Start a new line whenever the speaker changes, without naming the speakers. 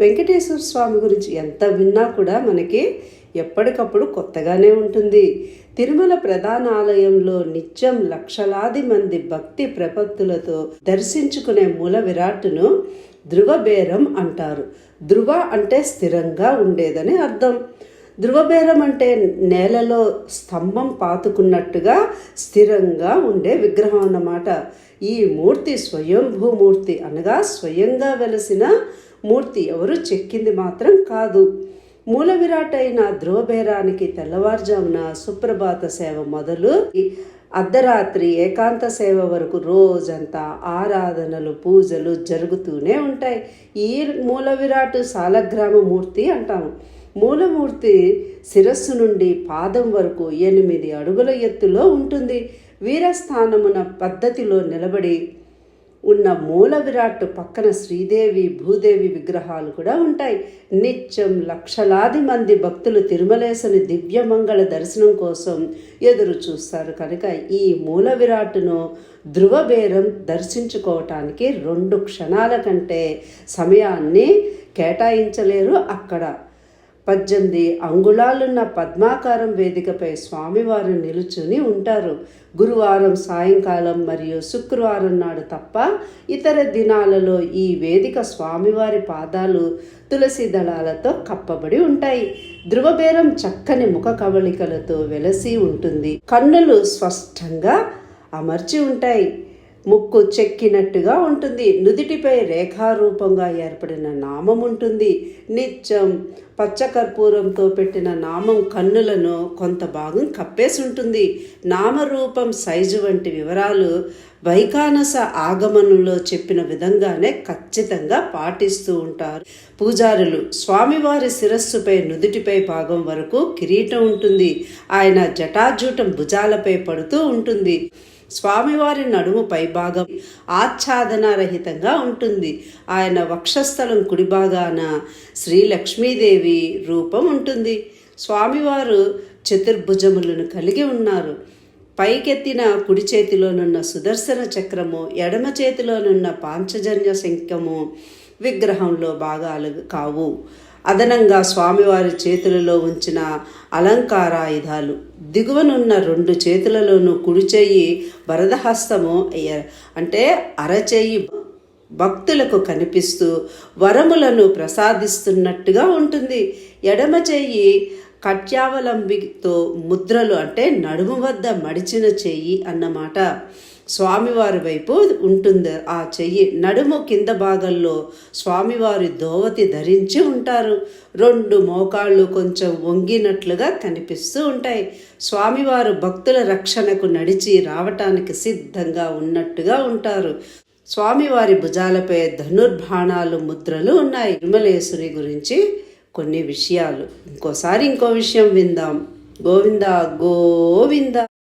వెంకటేశ్వర స్వామి గురించి ఎంత విన్నా కూడా మనకి ఎప్పటికప్పుడు కొత్తగానే ఉంటుంది. తిరుమల ప్రధాన ఆలయంలో నిత్యం లక్షలాది మంది భక్తి ప్రపత్తులతో దర్శించుకునే మూల విరాట్ను ధృవబేరం అంటారు. ధృవ అంటే స్థిరంగా ఉండేదని అర్థం. ధృవబేరం అంటే నేలలో స్తంభం పాతుకున్నట్టుగా స్థిరంగా ఉండే విగ్రహం అన్నమాట. ఈ మూర్తి స్వయంభూమూర్తి అనగా స్వయంగా వెలసిన మూర్తి ఎవరు చెక్కింది మాత్రం కాదు. మూల విరాట్ అయిన ధ్రువబేరానికి తెల్లవారుజామున సుప్రభాత సేవ మొదలు. అర్ధరాత్రి ఏకాంత సేవ వరకు రోజంతా ఆరాధనలు పూజలు జరుగుతూనే ఉంటాయి. ఈ మూల విరాట్ సాలగ్రామ మూర్తి అంటాము. మూలమూర్తి శిరస్సు నుండి పాదం వరకు ఎనిమిది అడుగుల ఎత్తులో ఉంటుంది. వీరస్థానమున పద్ధతిలో నిలబడి ఉన్న మూల విరాట్ పక్కన శ్రీదేవి భూదేవి విగ్రహాలు కూడా ఉంటాయి. నిత్యం లక్షలాది మంది భక్తులు తిరుమలేశని దివ్యమంగళ దర్శనం కోసం ఎదురు చూస్తారు కనుక ఈ మూల విరాట్ను ధ్రువబేరం దర్శించుకోవటానికి రెండు క్షణాల కంటే సమయాన్ని కేటాయించలేరు అక్కడ. పద్దెనిమిది అంగుళాలున్న పద్మాకారం వేదికపై స్వామివారు నిలుచుని ఉంటారు. గురువారం సాయంకాలం మరియు శుక్రవారం నాడు తప్ప ఇతర దినాలలో ఈ వేదిక స్వామివారి పాదాలు తులసి దళాలతో కప్పబడి ఉంటాయి. ధృవబేరం చక్కని ముఖ కవళికలతో వెలసి ఉంటుంది. కన్నులు స్పష్టంగా అమర్చి ఉంటాయి. ముక్కు చెక్కినట్టుగా ఉంటుంది. నుదిటిపై రేఖారూపంగా ఏర్పడిన నామం ఉంటుంది. నిత్యం పచ్చకర్పూరంతో పెట్టిన నామం కన్నులను కొంత భాగం కప్పేసి ఉంటుంది. నామరూపం సైజు వంటి వివరాలు వైకానస ఆగమనంలో చెప్పిన విధంగానే ఖచ్చితంగా పాటిస్తూ ఉంటారు. పూజారులు స్వామివారి శిరస్సుపై నుదుటిపై భాగం వరకు కిరీటం ఉంటుంది. ఆయన జటాజూటం భుజాలపై పడుతూ ఉంటుంది. స్వామివారి నడుము పైభాగం ఆచ్ఛాదనారహితంగా ఉంటుంది. ఆయన వక్షస్థలం కుడి భాగాన శ్రీ లక్ష్మీదేవి రూపం ఉంటుంది. స్వామివారు చతుర్భుజములను కలిగి ఉన్నారు. పైకెత్తిన కుడి చేతిలోనున్న సుదర్శన చక్రము ఎడమ చేతిలోనున్న పాంచజన్య శంఖము విగ్రహంలో భాగాలు కావు. అదనంగా స్వామివారి చేతులలో ఉంచిన అలంకారాయుధాలు దిగువనున్న రెండు చేతులలోనూ కుడి చెయ్యి వరదహస్తము అంటే అరచెయ్యి భక్తులకు కనిపిస్తూ వరములను ప్రసాదిస్తున్నట్టుగా ఉంటుంది. ఎడమ చేయి కట్యావలంబితో ముద్రలు అంటే నడుము వద్ద మడిచిన చెయ్యి అన్నమాట. స్వామివారి వైపు ఉంటుంది ఆ చెయ్యి. నడుము కింద భాగంలో స్వామివారి దోవతి ధరించి ఉంటారు. రెండు మోకాళ్ళు కొంచెం వంగినట్లుగా కనిపిస్తూ ఉంటాయి. స్వామివారు భక్తుల రక్షణకు నడిచి రావటానికి సిద్ధంగా ఉన్నట్టుగా ఉంటారు. స్వామివారి భుజాలపై ధనుర్బాణాలు ముద్రలు ఉన్నాయి. విమలేశ్వరి గురించి కొన్ని విషయాలు. ఇంకోసారి ఇంకో విషయం విందాం. గోవింద గోవింద.